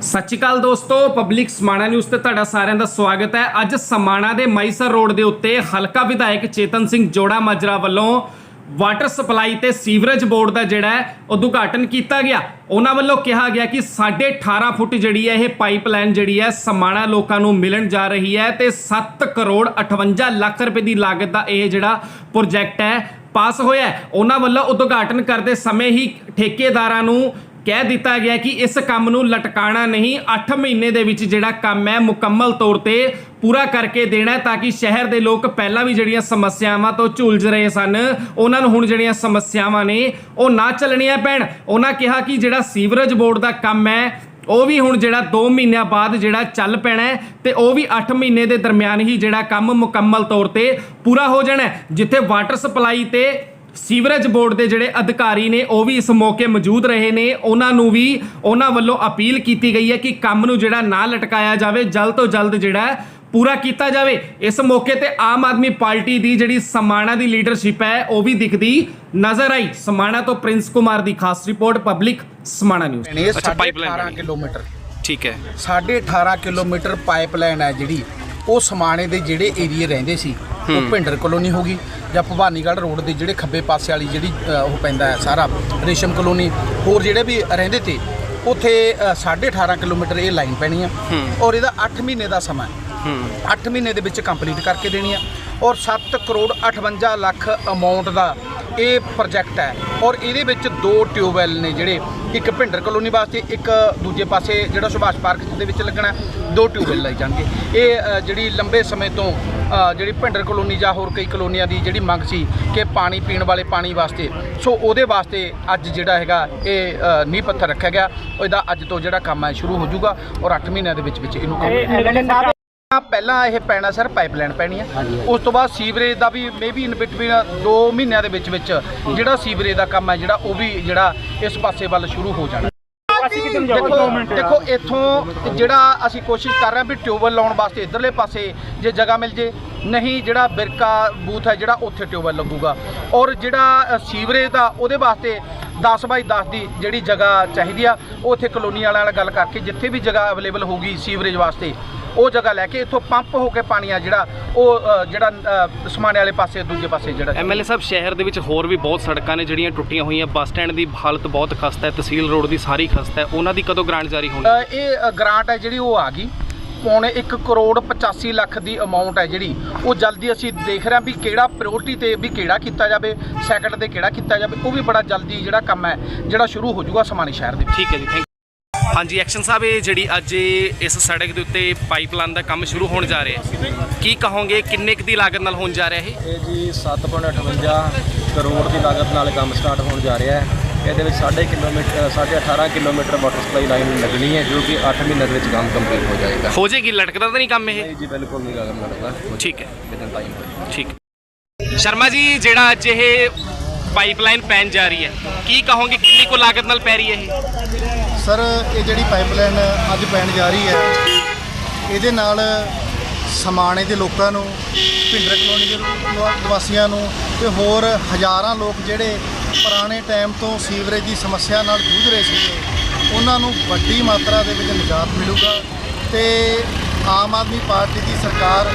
ਸਤਿ ਸ਼੍ਰੀ ਅਕਾਲ ਦੋਸਤੋ public Samana news ਤੇ ਤੁਹਾਡਾ ਸਾਰਿਆਂ ਦਾ ਸਵਾਗਤ ਹੈ। ਅੱਜ ਸਮਾਣਾ ਦੇ ਮਾਈਸਰ ਰੋਡ ਦੇ ਉੱਤੇ ਹਲਕਾ ਵਿਧਾਇਕ ਚੇਤਨ ਸਿੰਘ ਜੋੜਾ ਮਾਜਰਾ ਵੱਲੋਂ ਵਾਟਰ ਸਪਲਾਈ ਤੇ ਸੀਵਰੇਜ ਬੋਰਡ ਦਾ ਜਿਹੜਾ ਹੈ, ਉਦਘਾਟਨ ਕੀਤਾ ਗਿਆ। ਉਹਨਾਂ ਵੱਲੋਂ ਕਿਹਾ ਗਿਆ ਕਿ 18.5 ਫੁੱਟ ਜਿਹੜੀ ਹੈ, ਇਹ ਪਾਈਪਲਾਈਨ ਜਿਹੜੀ ਹੈ, ਸਮਾਣਾ ਲੋਕਾਂ ਨੂੰ ਮਿਲਣ ਜਾ ਰਹੀ ਹੈ ਤੇ 7 ਕਰੋੜ 58 ਲੱਖ ਰੁਪਏ ਦੀ ਲਾਗਤ ਦਾ ਇਹ ਜਿਹੜਾ ਪ੍ਰੋਜੈਕਟ ਹੈ, ਪਾਸ ਹੋਇਆ ਉਹਨਾਂ ਵੱਲੋਂ ਉਦਘਾਟਨ ਕਰਦੇ ਸਮੇਂ ਹੀ ਠੇਕੇਦਾਰਾਂ ਨੂੰ ਕਹਿ ਦਿੱਤਾ ਗਿਆ ਕਿ ਇਸ ਕੰਮ ਨੂੰ ਲਟਕਾਣਾ ਨਹੀਂ 8 ਮਹੀਨੇ ਦੇ ਵਿੱਚ ਜਿਹੜਾ ਕੰਮ ਹੈ, ਮੁਕੰਮਲ ਤੌਰ ਤੇ ਪੂਰਾ ਕਰਕੇ ਦੇਣਾ ਤਾਂ ਕਿ ਸ਼ਹਿਰ ਦੇ ਲੋਕ ਪਹਿਲਾਂ ਵੀ ਜਿਹੜੀਆਂ ਸਮੱਸਿਆਵਾਂ ਤੋਂ ਝੂਲਜ ਰਹੇ ਸਨ, ਉਹਨਾਂ ਨੂੰ ਹੁਣ ਜਿਹੜੀਆਂ ਸਮੱਸਿਆਵਾਂ ਨੇ, ਉਹ ਨਾ ਚੱਲਣੀਆਂ ਪੈਣ। ਉਹਨਾਂ ਕਿਹਾ ਕਿ ਜਿਹੜਾ ਸੀਵਰੇਜ ਬੋਰਡ ਦਾ ਕੰਮ ਹੈ, ਉਹ ਵੀ ਹੁਣ ਜਿਹੜਾ 2 ਮਹੀਨਿਆਂ ਬਾਅਦ ਜਿਹੜਾ ਚੱਲ ਪੈਣਾ ਹੈ ਤੇ ਉਹ ਵੀ 8 ਮਹੀਨੇ ਦੇ ਦਰਮਿਆਨ ਹੀ ਜਿਹੜਾ ਕੰਮ ਮੁਕੰਮਲ ਤੌਰ ਤੇ ਪੂਰਾ ਹੋ ਜਾਣਾ ਜਿੱਥੇ ਵਾਟਰ ਸਪਲਾਈ ਤੇ ਸੀਵਰੇਜ ਬੋਰਡ ਦੇ ਜਿਹੜੇ ਅਧਿਕਾਰੀ ਨੇ ਉਹ ਵੀ ਇਸ ਮੌਕੇ ਮੌਜੂਦ ਰਹੇ ਨੇ। ਉਹਨਾਂ ਨੂੰ ਵੀ ਉਹਨਾਂ ਵੱਲੋਂ ਅਪੀਲ ਕੀਤੀ ਗਈ ਹੈ ਕਿ ਕੰਮ ਨੂੰ ਜਿਹੜਾ ਨਾ ਲਟਕਾਇਆ ਜਾਵੇ ਜਲਦ ਤੋਂ ਜਲਦ ਜਿਹੜਾ ਪੂਰਾ ਕੀਤਾ ਜਾਵੇ। ਇਸ ਮੌਕੇ ਤੇ ਆਮ ਆਦਮੀ ਪਾਰਟੀ ਦੀ ਜਿਹੜੀ ਸਮਾਣਾ ਦੀ ਲੀਡਰਸ਼ਿਪ ਹੈ ਉਹ ਵੀ ਦਿਖਦੀ ਨਜ਼ਰ ਆਈ। ਸਮਾਣਾ ਤੋਂ ਪ੍ਰਿੰਸ ਕੁਮਾਰ ਦੀ ਖਾਸ ਰਿਪੋਰਟ ਪਬਲਿਕ ਸਮਾਣਾ ਨਿਊਜ਼। ਅੱਛਾ, ਸਾਢੇ pipeline 18 ਬਣੀ। ਕਿਲੋਮੀਟਰ। ਠੀਕ ਹੈ। ਸਾਢੇ 18 ਕਿਲੋਮੀਟਰ ਪਾਈਪਲਾਈਨ ਹੈ ਜਿਹੜੀ ਉਹ ਸਮਾਣੇ ਦੇ ਜਿਹੜੇ ਏਰੀਏ ਰਹਿੰਦੇ ਸੀ। ਉਹ ਭਿੰਡਰ ਕਲੋਨੀ ਹੋ ਗਈ ਜਾਂ ਭਵਾਨੀਗੜ੍ਹ ਰੋਡ ਦੇ ਜਿਹੜੇ ਖੱਬੇ ਪਾਸੇ ਵਾਲੀ ਜਿਹੜੀ ਉਹ ਪੈਂਦਾ ਹੈ ਸਾਰਾ ਰੇਸ਼ਮ ਕਲੋਨੀ। ਹੋਰ ਜਿਹੜੇ ਵੀ ਰਹਿੰਦੇ ਤੇ ਉੱਥੇ ਅ, ਸਾਢੇ 18 ਕਿਲੋਮੀਟਰ ਇਹ ਲਾਈਨ ਪੈਣੀ ਆ। ਔਰ ਇਹਦਾ 8 ਮਹੀਨੇ ਦਾ ਸਮਾਂ ਹੈ। 8 ਮਹੀਨੇ ਦੇ ਵਿੱਚ ਕੰਪਲੀਟ ਕਰਕੇ ਦੇਣੀ ਆ। ਔਰ 7 ਕਰੋੜ 58 ਲੱਖ ਅਮਾਉਂਟ ਦਾ ਇਹ ਪ੍ਰੋਜੈਕਟ ਹੈ। ਔਰ ਇਹਦੇ ਵਿੱਚ ਦੋ ਟਿਊਬਵੈਲ ਨੇ ਜਿਹੜੇ ਇੱਕ ਭਿੰਡਰ ਕਲੋਨੀ ਵਾਸਤੇ ਇੱਕ ਦੂਜੇ ਪਾਸੇ ਜਿਹੜਾ ਸੁਭਾਸ਼ ਪਾਰਕ ਦੇ ਵਿੱਚ ਲੱਗਣਾ ਦੋ ਟਿਊਬਵੈਲ ਲਾਈ ਜਾਣਗੇ। ਇਹ ਜਿਹੜੀ ਲੰਬੇ ਸਮੇਂ ਤੋਂ ਜਿਹੜੀ ਭਿੰਡਰ ਕਲੋਨੀ ਜਾਂ ਹੋਰ ਕਈ ਕਲੋਨੀਆਂ ਦੀ ਜਿਹੜੀ ਮੰਗ ਸੀ ਕਿ ਪਾਣੀ ਪੀਣ ਵਾਲੇ ਪਾਣੀ ਵਾਸਤੇ ਸੋ ਉਹਦੇ ਵਾਸਤੇ ਅੱਜ ਜਿਹੜਾ ਹੈਗਾ ਇਹ ਨੀਂਹ ਪੱਥਰ ਰੱਖਿਆ ਗਿਆ। ਉਹਦਾ ਅੱਜ ਤੋਂ ਜਿਹੜਾ ਕੰਮ ਹੈ ਸ਼ੁਰੂ ਹੋ ਜਾਊਗਾ ਔਰ 8 ਮਹੀਨਿਆਂ ਦੇ ਵਿੱਚ ਵਿੱਚ ਇਹਨੂੰ ਕੰਮ ਪਹਿਲਾਂ ਇਹ ਪੈਣਾ ਸਰ ਪਾਈਪਲਾਈਨ ਪੈਣੀ ਹੈ ਉਸ ਤੋਂ ਬਾਅਦ ਸੀਵਰੇਜ ਦਾ ਵੀ ਮੇਬੀ ਇਨ ਬਿਟਵੀਨ 2 ਮਹੀਨਿਆਂ ਦੇ ਵਿੱਚ ਵਿੱਚ ਜਿਹੜਾ ਸੀਵਰੇਜ ਦਾ ਕੰਮ ਹੈ ਜਿਹੜਾ ਉਹ ਵੀ ਜਿਹੜਾ ਇਸ ਪਾਸੇ ਵੱਲ ਸ਼ੁਰੂ ਹੋ ਜਾਣਾ। ਦੇਖੋ ਦੇਖੋ ਇੱਥੋਂ ਜਿਹੜਾ ਅਸੀਂ ਕੋਸ਼ਿਸ਼ ਕਰ ਰਹੇ ਹਾਂ ਵੀ ਟਿਊਬਵੈਲ ਲਾਉਣ ਵਾਸਤੇ ਇਧਰਲੇ ਪਾਸੇ ਜੇ ਜਗ੍ਹਾ ਮਿਲ ਜੇ ਨਹੀਂ ਜਿਹੜਾ ਬਿਰਕਾ ਬੂਥ ਹੈ ਜਿਹੜਾ ਉੱਥੇ ਟਿਊਬਵੈਲ ਲੱਗੂਗਾ। ਔਰ ਜਿਹੜਾ ਸੀਵਰੇਜ ਦਾ ਉਹਦੇ ਵਾਸਤੇ 10 ਬਾਈ 10 ਦੀ ਜਿਹੜੀ ਜਗ੍ਹਾ ਚਾਹੀਦੀ ਆ ਉਹ ਉੱਥੇ ਕਲੋਨੀ ਵਾਲਿਆਂ ਨਾਲ ਗੱਲ ਕਰਕੇ ਜਿੱਥੇ ਵੀ ਜਗ੍ਹਾ ਅਵੇਲੇਬਲ ਹੋਊਗੀ ਸੀਵਰੇਜ ਵਾਸਤੇ ਉਹ ਜਗ੍ਹਾ ਲੈ ਕੇ ਇੱਥੋਂ ਪੰਪ ਹੋ ਕੇ ਪਾਣੀ ਆ ਜਿਹੜਾ ਉਹ ਅ, ਜਿਹੜਾ ਅ, ਸਮਾਣੇ ਵਾਲੇ ਪਾਸੇ ਦੂਜੇ ਪਾਸੇ ਜਿਹੜਾ ਐਮਐਲਏ ਸਾਹਿਬ ਸ਼ਹਿਰ ਦੇ ਵਿੱਚ ਹੋਰ ਵੀ ਬਹੁਤ ਸੜਕਾਂ ਨੇ ਜਿਹੜੀਆਂ ਟੁੱਟੀਆਂ ਹੋਈਆਂ। ਬੱਸ ਸਟੈਂਡ ਦੀ ਹਾਲਤ ਬਹੁਤ ਖਸਤਾ ਹੈ ਤਹਿਸੀਲ ਰੋਡ ਦੀ ਸਾਰੀ ਖਸਤਾ ਹੈ। ਉਹਨਾਂ ਦੀ ਕਦੋਂ ਗ੍ਰਾਂਟ ਜਾਰੀ ਹੋਣੀ? ਅ, ਇਹ ਅ, ਗ੍ਰਾਂਟ ਹੈ ਜਿਹੜੀ ਉਹ ਆ ਗਈ। ਪੌਣੇ 1 ਕਰੋੜ 85 ਲੱਖ ਦੀ ਅਮਾਉਂਟ ਹੈ ਜਿਹੜੀ। ਉਹ ਜਲਦੀ ਅਸੀਂ ਦੇਖ ਰਹੇ ਹਾਂ ਵੀ ਕਿਹੜਾ ਪ੍ਰਾਇੋਰਟੀ ਤੇ ਵੀ ਕਿਹੜਾ ਕੀਤਾ ਜਾਵੇ ਸੈਕੰਡ ਤੇ ਕਿਹੜਾ ਕੀਤਾ ਜਾਵੇ। ਉਹ ਵੀ ਬੜਾ ਜਲਦੀ ਜਿਹੜਾ ਕੰਮ ਹੈ ਜਿਹੜਾ ਸ਼ੁਰੂ ਹੋ ਜਾਊਗਾ ਸਮਾਣੀ ਸ਼ਹਿਰ ਦੇ ਵਿੱਚ। ਠੀਕ ਹੈ ਜੀ ਥੈਂਕ ਹਾਂਜੀ ਐਕਸ਼ਨ ਸਾਹਿਬ ਇਹ ਜਿਹੜੀ ਅੱਜ ਇਸ ਸੜਕ ਦੇ ਉੱਤੇ ਪਾਈਪਲਾਈਨ ਦਾ ਕੰਮ ਸ਼ੁਰੂ ਹੋਣ ਜਾ ਰਿਹਾ ਹੈ। ਕੀ ਕਹੋਗੇ ਕਿੰਨੇ ਕੁ ਦੀ ਲਾਗਤ ਨਾਲ ਹੋਣ ਜਾ ਰਿਹਾ ਇਹ? ਇਹ ਜੀ 7.58 ਕਰੋੜ ਦੀ ਲਾਗਤ ਨਾਲ ਕੰਮ ਸਟਾਰਟ ਹੋਣ ਜਾ ਰਿਹਾ ਹੈ। ਇਹਦੇ ਵਿੱਚ 3.5 kilometre 18.5 kilometre water supply line ਲੱਗਣੀ ਹੈ ਜੋ ਕਿ 8 ਮਹੀਨਿਆਂ ਦੇ ਵਿੱਚ ਕੰਮ ਕੰਪਲੀਟ ਹੋ ਜਾਏਗਾ। ਹੋ ਜਾਏਗੀ ਲਟਕਦਾ ਤਾਂ ਨਹੀਂ ਕੰਮ ਇਹ? ਜੀ ਬਿਲਕੁਲ ਨਹੀਂ ਲੱਗਦਾ ਠੀਕ ਹੈ। ਵਿਦਨ ਟਾਈਮ ਠੀਕ ਸ਼ਰਮਾ ਜੀ ਜਿਹੜਾ ਅੱਜ ਇਹ ਪਾਈਪਲਾਈਨ ਪੈਣ ਜਾ ਰਹੀ ਹੈ। ਕੀ ਕਹੋਗੇ, ਕਿੰਨੀ ਕੁ ਲਾਗਤ ਨਾਲ ਪੈ ਰਹੀ ਹੈ ਇਹ? ਸਰ, ਇਹ ਜਿਹੜੀ ਪਾਈਪਲਾਈਨ ਅੱਜ ਪੈਣ ਜਾ ਰਹੀ ਹੈ, ਇਹਦੇ ਨਾਲ ਸਮਾਣੇ ਦੇ ਲੋਕਾਂ ਨੂੰ, ਭਿੰਡਰ ਕਲੋਨੀ ਦੇ ਨਿਵਾਸੀਆਂ ਨੂੰ ਤੇ ਹੋਰ ਹਜ਼ਾਰਾਂ ਲੋਕ ਜਿਹੜੇ ਪੁਰਾਣੇ ਟਾਈਮ ਤੋਂ ਸੀਵਰੇਜ ਦੀ ਸਮੱਸਿਆ ਨਾਲ ਜੂਝ ਰਹੇ ਸੀਗੇ, ਉਹਨਾਂ ਨੂੰ ਵੱਡੀ ਮਾਤਰਾ ਦੇ ਵਿੱਚ ਨਿਜਾਤ ਮਿਲੂਗਾ ਤੇ ਆਮ ਆਦਮੀ ਪਾਰਟੀ ਦੀ ਸਰਕਾਰ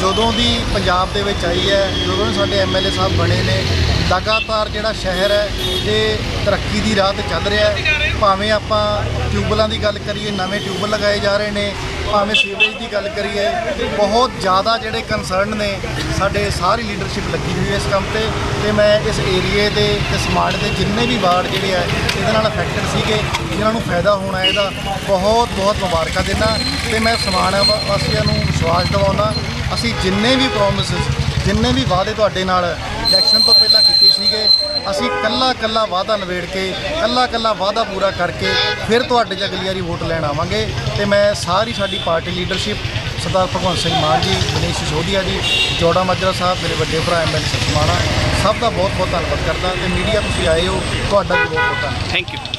ਜਦੋਂ ਦੀ ਪੰਜਾਬ ਦੇ ਵਿੱਚ ਆਈ ਹੈ, ਜਦੋਂ ਦੇ ਸਾਡੇ ਐਮਐਲਏ ਸਾਹਿਬ ਬਣੇ ਨੇ ਲਗਾਤਾਰ ਜਿਹੜਾ ਸ਼ਹਿਰ ਹੈ, ਇਹ ਤਰੱਕੀ ਦੀ ਰਾਹ ਤੇ ਚੱਲ ਰਿਹਾ ਹੈ। ਭਾਵੇਂ ਆਪਾਂ ਟਿਊਬਲਾਂ ਦੀ ਗੱਲ ਕਰੀਏ, ਨਵੇਂ ਟਿਊਬਲ ਲਗਾਏ ਜਾ ਰਹੇ ਨੇ, ਭਾਵੇਂ ਸੀਵਰੇਜ ਦੀ ਗੱਲ ਕਰੀਏ, ਬਹੁਤ ਜ਼ਿਆਦਾ ਜਿਹੜੇ ਕੰਸਰਨ ਨੇ, ਸਾਡੇ ਸਾਰੀ ਲੀਡਰਸ਼ਿਪ ਲੱਗੀ ਹੋਈ ਹੈ ਇਸ ਕੰਮ ਤੇ ਤੇ ਮੈਂ ਇਸ ਏਰੀਏ ਦੇ ਤੇ ਸਮਾਜ ਦੇ ਜਿੰਨੇ ਵੀ ਵਾਰਡ ਜਿਹੜੇ ਆ, ਇਹਦੇ ਨਾਲ ਅਫੈਕਟਡ ਸੀਗੇ, ਜਿਨ੍ਹਾਂ ਨੂੰ ਫਾਇਦਾ ਹੋਣਾ ਇਹਦਾ ਬਹੁਤ ਬਹੁਤ ਮੁਬਾਰਕਾਂ ਦਿੰਦਾ। ਤੇ ਮੈਂ ਸਮਾਨ ਵਾ- ਵਾਸੀਆਂ ਨੂੰ ਵਿਸ਼ਵਾਸ ਦਿਵਾਉਣਾ ਅਸੀਂ ਜਿੰਨੇ ਵੀ ਪ੍ਰੋਮਿਸਸ ਜਿੰਨੇ ਵੀ ਵਾਅਦੇ ਤੁਹਾਡੇ ਨਾਲ ਇਲੈਕਸ਼ਨ ਤੋਂ ਪਹਿਲਾਂ ਸੀਗੇ ਅਸੀਂ ਕੱਲਾ ਕੱਲਾ ਵਾਅਦਾ ਨਿਬੇੜ ਕੇ, ਕੱਲਾ ਕੱਲਾ ਵਾਅਦਾ ਪੂਰਾ ਕਰਕੇ ਫਿਰ ਤੁਹਾਡੇ 'ਚ ਅਗਲੀ ਵਾਰੀ ਵੋਟ ਲੈਣ ਆਵਾਂਗੇ। ਤੇ ਮੈਂ ਸਾਰੀ ਸਾਡੀ ਪਾਰਟੀ ਲੀਡਰਸ਼ਿਪ ਸਰਦਾਰ ਭਗਵੰਤ ਸਿੰਘ ਮਾਨ ਜੀ, ਦਿਨੇਸ਼ ਸਿਸੋਦੀਆ ਜੀ, ਜੋੜਾ ਮਾਜਰਾ ਸਾਹਿਬ, ਮੇਰੇ ਵੱਡੇ ਭਰਾ ਐਮਐਲਏ ਸਤਮਾਣਾ ਸਭ ਦਾ ਬਹੁਤ ਬਹੁਤ ਧੰਨਵਾਦ ਕਰਦਾ ਤੇ ਮੀਡੀਆ ਤੁਸੀਂ ਆਏ ਹੋ, ਤੁਹਾਡਾ ਵੀ ਬਹੁਤ ਬਹੁਤ ਧੰਨਵਾਦ। Thank you